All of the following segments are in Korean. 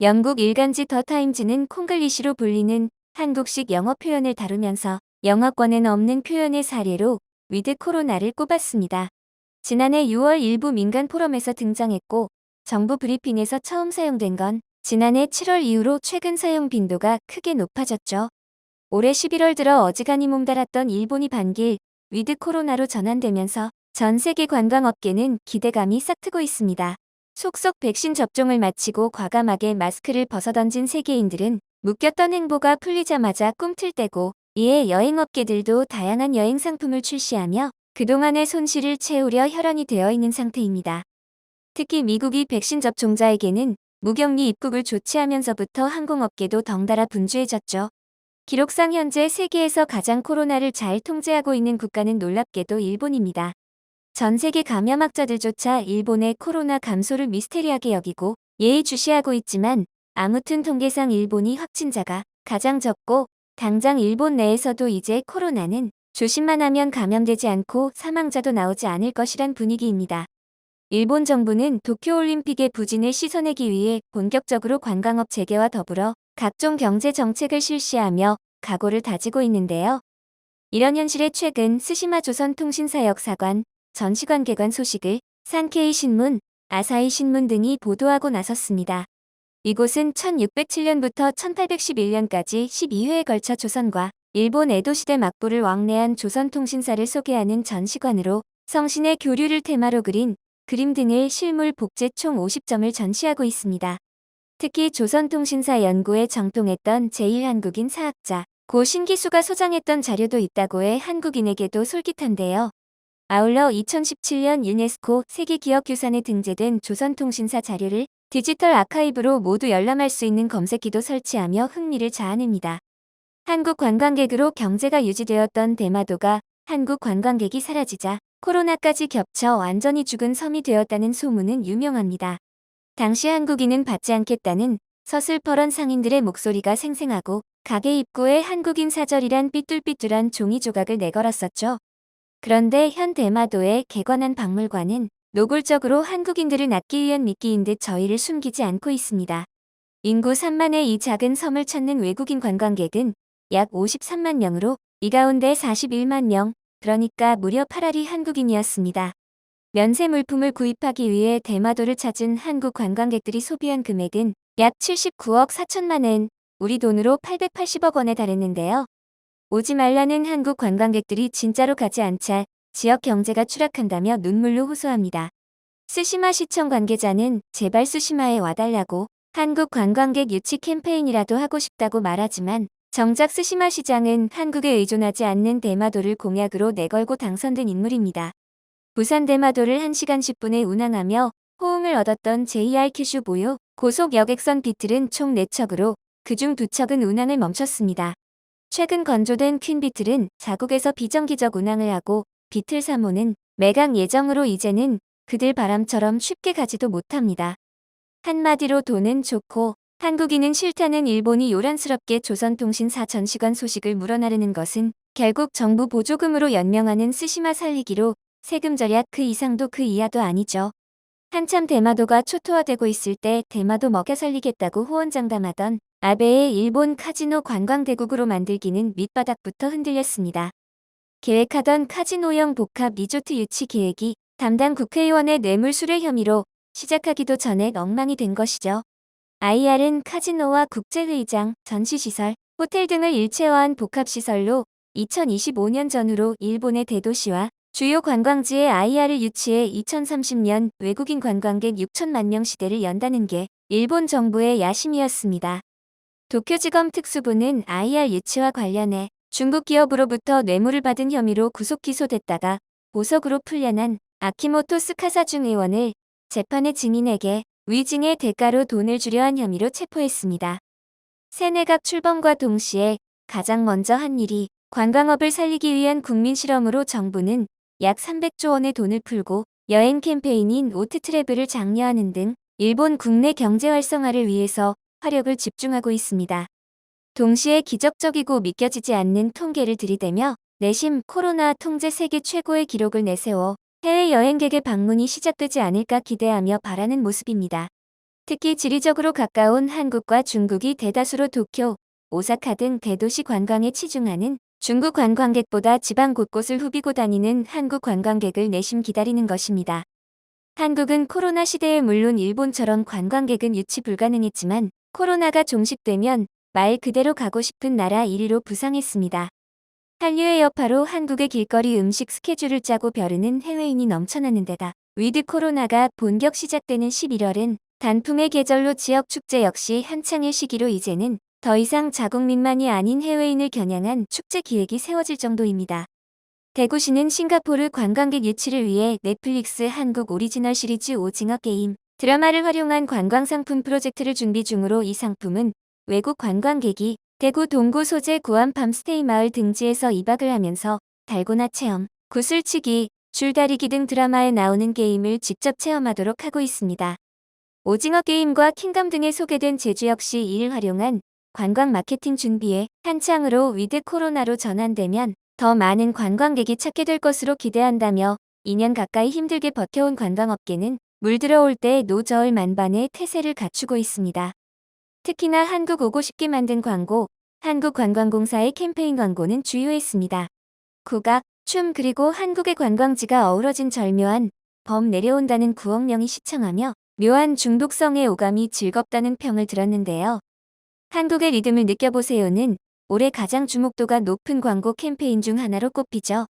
영국 일간지 더 타임즈는 콩글리시로 불리는 한국식 영어 표현을 다루면서 영어권엔 없는 표현의 사례로 위드 코로나를 꼽았습니다. 지난해 6월 일부 민간 포럼에서 등장했고 정부 브리핑에서 처음 사용된 건 지난해 7월 이후로 최근 사용 빈도가 크게 높아졌죠. 올해 11월 들어 어지간히 몸달았던 일본이 반길 위드 코로나로 전환되면서 전 세계 관광업계는 기대감이 싹트고 있습니다. 속속 백신 접종을 마치고 과감하게 마스크를 벗어던진 세계인들은 묶였던 행보가 풀리자마자 꿈틀대고 이에 여행업계들도 다양한 여행 상품을 출시하며 그동안의 손실을 채우려 혈안이 되어 있는 상태입니다. 특히 미국이 백신 접종자에게는 무격리 입국을 조치하면서부터 항공업계도 덩달아 분주해졌죠. 기록상 현재 세계에서 가장 코로나를 잘 통제하고 있는 국가는 놀랍게도 일본입니다. 전 세계 감염학자들조차 일본의 코로나 감소를 미스테리하게 여기고 예의주시하고 있지만 아무튼 통계상 일본이 확진자가 가장 적고 당장 일본 내에서도 이제 코로나는 조심만 하면 감염되지 않고 사망자도 나오지 않을 것이란 분위기입니다. 일본 정부는 도쿄올림픽의 부진을 씻어내기 위해 본격적으로 관광업 재개와 더불어 각종 경제 정책을 실시하며 각오를 다지고 있는데요. 이런 현실에 최근 스시마 조선통신사 역사관, 전시관계관 소식을 산케이 신문, 아사히 신문 등이 보도하고 나섰습니다. 이곳은 1607년부터 1811년까지 12회에 걸쳐 조선과 일본 에도시대 막부를 왕래한 조선통신사를 소개하는 전시관으로 성신의 교류를 테마로 그린 그림 등을 실물 복제 총 50점을 전시하고 있습니다. 특히 조선통신사 연구에 정통했던 제1한국인 사학자 고 신기수가 소장했던 자료도 있다고 해 한국인에게도 솔깃한데요. 아울러 2017년 유네스코 세계기억유산에 등재된 조선통신사 자료를 디지털 아카이브로 모두 열람할 수 있는 검색기도 설치하며 흥미를 자아냅니다. 한국 관광객으로 경제가 유지되었던 대마도가 한국 관광객이 사라지자 코로나까지 겹쳐 완전히 죽은 섬이 되었다는 소문은 유명합니다. 당시 한국인은 받지 않겠다는 서슬퍼런 상인들의 목소리가 생생하고 가게 입구에 한국인 사절이란 삐뚤삐뚤한 종이 조각을 내걸었었죠. 그런데 현 대마도의 개관한 박물관은 노골적으로 한국인들을 낳기 위한 미끼인 듯 저희를 숨기지 않고 있습니다. 인구 3만의 이 작은 섬을 찾는 외국인 관광객은 약 53만 명으로 이 가운데 41만 명, 그러니까 무려 8알이 한국인이었습니다. 면세 물품을 구입하기 위해 대마도를 찾은 한국 관광객들이 소비한 금액은 약 79억 4천만 엔, 우리 돈으로 880억 원에 달했는데요. 오지 말라는 한국 관광객들이 진짜로 가지 않자 지역 경제가 추락한다며 눈물로 호소합니다. 스시마 시청 관계자는 제발 스시마에 와달라고 한국 관광객 유치 캠페인이라도 하고 싶다고 말하지만 정작 스시마 시장은 한국에 의존하지 않는 대마도를 공약으로 내걸고 당선된 인물입니다. 부산 대마도를 1시간 10분에 운항하며 호응을 얻었던 JR 큐슈 보유 고속 여객선 비틀은 총 4척으로 그중 2척은 운항을 멈췄습니다. 최근 건조된 퀸 비틀은 자국에서 비정기적 운항을 하고 비틀 3호는 매각 예정으로 이제는 그들 바람처럼 쉽게 가지도 못합니다. 한마디로 돈은 좋고 한국인은 싫다는 일본이 요란스럽게 조선통신사 전시관 소식을 물어나르는 것은 결국 정부 보조금으로 연명하는 스시마 살리기로 세금 절약 그 이상도 그 이하도 아니죠. 한참 대마도가 초토화되고 있을 때 대마도 먹여 살리겠다고 호언장담하던 아베의 일본 카지노 관광대국으로 만들기는 밑바닥부터 흔들렸습니다. 계획하던 카지노형 복합 리조트 유치 계획이 담당 국회의원의 뇌물 수뢰 혐의로 시작하기도 전에 엉망이 된 것이죠. IR은 카지노와 국제회의장, 전시시설, 호텔 등을 일체화한 복합시설로 2025년 전후로 일본의 대도시와 주요 관광지에 IR을 유치해 2030년 외국인 관광객 6천만 명 시대를 연다는 게 일본 정부의 야심이었습니다. 도쿄지검 특수부는 IR 유치와 관련해 중국 기업으로부터 뇌물을 받은 혐의로 구속 기소됐다가 보석으로 풀려난 아키모토 스카사 중 의원을 재판의 증인에게 위증의 대가로 돈을 주려 한 혐의로 체포했습니다. 세내각 출범과 동시에 가장 먼저 한 일이 관광업을 살리기 위한 국민 실험으로 정부는 약 300조 원의 돈을 풀고 여행 캠페인인 오트 트래블을 장려하는 등 일본 국내 경제 활성화를 위해서 화력을 집중하고 있습니다. 동시에 기적적이고 믿겨지지 않는 통계를 들이대며 내심 코로나 통제 세계 최고의 기록을 내세워 해외 여행객의 방문이 시작되지 않을까 기대하며 바라는 모습입니다. 특히 지리적으로 가까운 한국과 중국이 대다수로 도쿄, 오사카 등 대도시 관광에 치중하는 중국 관광객보다 지방 곳곳을 후비고 다니는 한국 관광객을 내심 기다리는 것입니다. 한국은 코로나 시대에 물론 일본처럼 관광객은 유치 불가능했지만 코로나가 종식되면 말 그대로 가고 싶은 나라 1위로 부상했습니다. 한류의 여파로 한국의 길거리 음식 스케줄을 짜고 벼르는 해외인이 넘쳐나는 데다 위드 코로나가 본격 시작되는 11월은 단풍의 계절로 지역 축제 역시 한창의 시기로 이제는 더 이상 자국민만이 아닌 해외인을 겨냥한 축제 기획이 세워질 정도입니다. 대구시는 싱가포르 관광객 유치를 위해 넷플릭스 한국 오리지널 시리즈 오징어 게임 드라마를 활용한 관광 상품 프로젝트를 준비 중으로 이 상품은 외국 관광객이 대구 동구 소재 구암 밤스테이 마을 등지에서 2박을 하면서 달고나 체험, 구슬치기, 줄다리기 등 드라마에 나오는 게임을 직접 체험하도록 하고 있습니다. 오징어 게임과 킹덤 등에 소개된 제주 역시 이를 활용한 관광 마케팅 준비에 한창으로 위드 코로나로 전환되면 더 많은 관광객이 찾게 될 것으로 기대한다며 2년 가까이 힘들게 버텨온 관광업계는 물 들어올 때 노저울 만반의 태세를 갖추고 있습니다. 특히나 한국 오고 싶게 만든 광고, 한국관광공사의 캠페인 광고는 주요했습니다. 국악, 춤 그리고 한국의 관광지가 어우러진 절묘한 범 내려온다는 9억 명이 시청하며 묘한 중독성의 오감이 즐겁다는 평을 들었는데요. 한국의 리듬을 느껴보세요는 올해 가장 주목도가 높은 광고 캠페인 중 하나로 꼽히죠.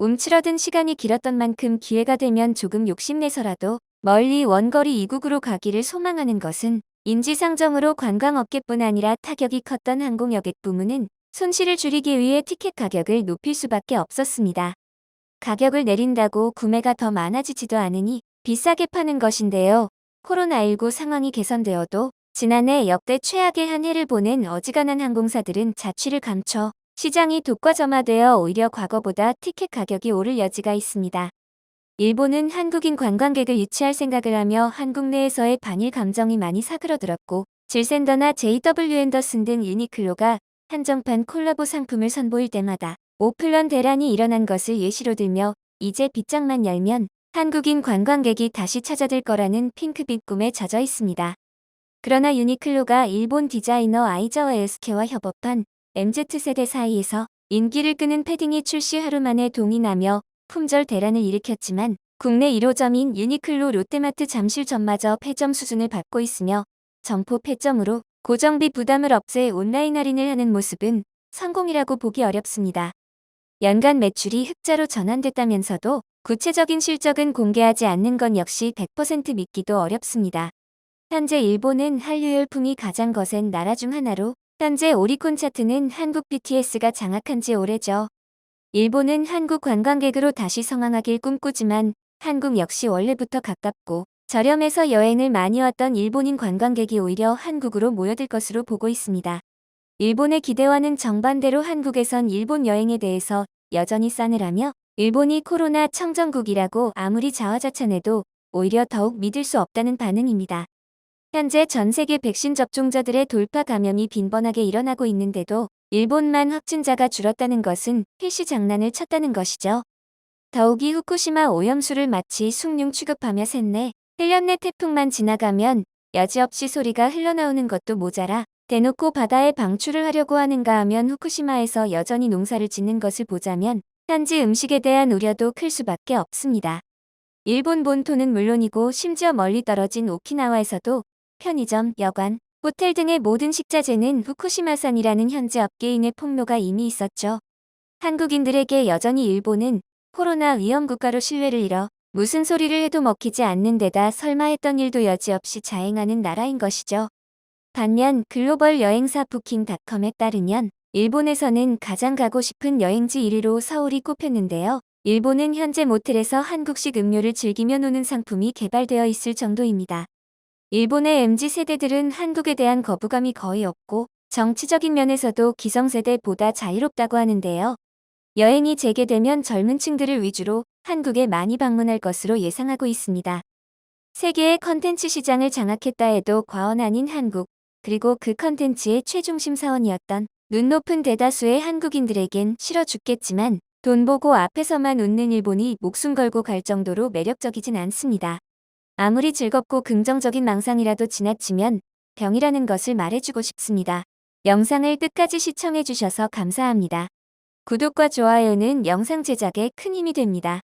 움츠러든 시간이 길었던 만큼 기회가 되면 조금 욕심내서라도 멀리 원거리 이국으로 가기를 소망하는 것은 인지상정으로 관광업계뿐 아니라 타격이 컸던 항공여객 부문은 손실을 줄이기 위해 티켓 가격을 높일 수밖에 없었습니다. 가격을 내린다고 구매가 더 많아지지도 않으니 비싸게 파는 것인데요. 코로나19 상황이 개선되어도 지난해 역대 최악의 한 해를 보낸 어지간한 항공사들은 자취를 감춰 시장이 독과점화되어 오히려 과거보다 티켓 가격이 오를 여지가 있습니다. 일본은 한국인 관광객을 유치할 생각을 하며 한국 내에서의 반일 감정이 많이 사그러들었고 질센더나 JW 앤더슨 등 유니클로가 한정판 콜라보 상품을 선보일 때마다 오플런 대란이 일어난 것을 예시로 들며 이제 빗장만 열면 한국인 관광객이 다시 찾아들 거라는 핑크빛 꿈에 젖어 있습니다. 그러나 유니클로가 일본 디자이너 아이자와 에스케와 협업한 MZ세대 사이에서 인기를 끄는 패딩이 출시 하루 만에 동인하며 품절 대란을 일으켰지만 국내 1호점인 유니클로 롯데마트 잠실점마저 폐점 수준을 밟고 있으며 점포 폐점으로 고정비 부담을 없애 온라인 할인을 하는 모습은 성공이라고 보기 어렵습니다. 연간 매출이 흑자로 전환됐다면서도 구체적인 실적은 공개하지 않는 건 역시 100% 믿기도 어렵습니다. 현재 일본은 한류 열풍이 가장 거센 나라 중 하나로 현재 오리콘 차트는 한국 BTS가 장악한 지 오래죠. 일본은 한국 관광객으로 다시 성황하길 꿈꾸지만 한국 역시 원래부터 가깝고 저렴해서 여행을 많이 왔던 일본인 관광객이 오히려 한국으로 모여들 것으로 보고 있습니다. 일본의 기대와는 정반대로 한국에선 일본 여행에 대해서 여전히 싸늘하며 일본이 코로나 청정국이라고 아무리 자화자찬해도 오히려 더욱 믿을 수 없다는 반응입니다. 현재 전 세계 백신 접종자들의 돌파 감염이 빈번하게 일어나고 있는데도 일본만 확진자가 줄었다는 것은 필시 장난을 쳤다는 것이죠. 더욱이 후쿠시마 오염수를 마치 숭늉 취급하며 샜네. 1년 내 태풍만 지나가면 여지없이 소리가 흘러나오는 것도 모자라 대놓고 바다에 방출을 하려고 하는가 하면 후쿠시마에서 여전히 농사를 짓는 것을 보자면 현지 음식에 대한 우려도 클 수밖에 없습니다. 일본 본토는 물론이고 심지어 멀리 떨어진 오키나와에서도 편의점, 여관, 호텔 등의 모든 식자재는 후쿠시마산이라는 현지 업계인의 폭로가 이미 있었죠. 한국인들에게 여전히 일본은 코로나 위험 국가로 신뢰를 잃어 무슨 소리를 해도 먹히지 않는 데다 설마 했던 일도 여지없이 자행하는 나라인 것이죠. 반면 글로벌 여행사 부킹닷컴에 따르면 일본에서는 가장 가고 싶은 여행지 1위로 서울이 꼽혔는데요. 일본은 현재 모텔에서 한국식 음료를 즐기며 노는 상품이 개발되어 있을 정도입니다. 일본의 MZ세대들은 한국에 대한 거부감이 거의 없고 정치적인 면에서도 기성세대보다 자유롭다고 하는데요. 여행이 재개되면 젊은 층들을 위주로 한국에 많이 방문할 것으로 예상하고 있습니다. 세계의 컨텐츠 시장을 장악했다 해도 과언 아닌 한국, 그리고 그 컨텐츠의 최중심 사원이었던 눈 높은 대다수의 한국인들에겐 싫어 죽겠지만 돈 보고 앞에서만 웃는 일본이 목숨 걸고 갈 정도로 매력적이진 않습니다. 아무리 즐겁고 긍정적인 망상이라도 지나치면 병이라는 것을 말해주고 싶습니다. 영상을 끝까지 시청해주셔서 감사합니다. 구독과 좋아요는 영상 제작에 큰 힘이 됩니다.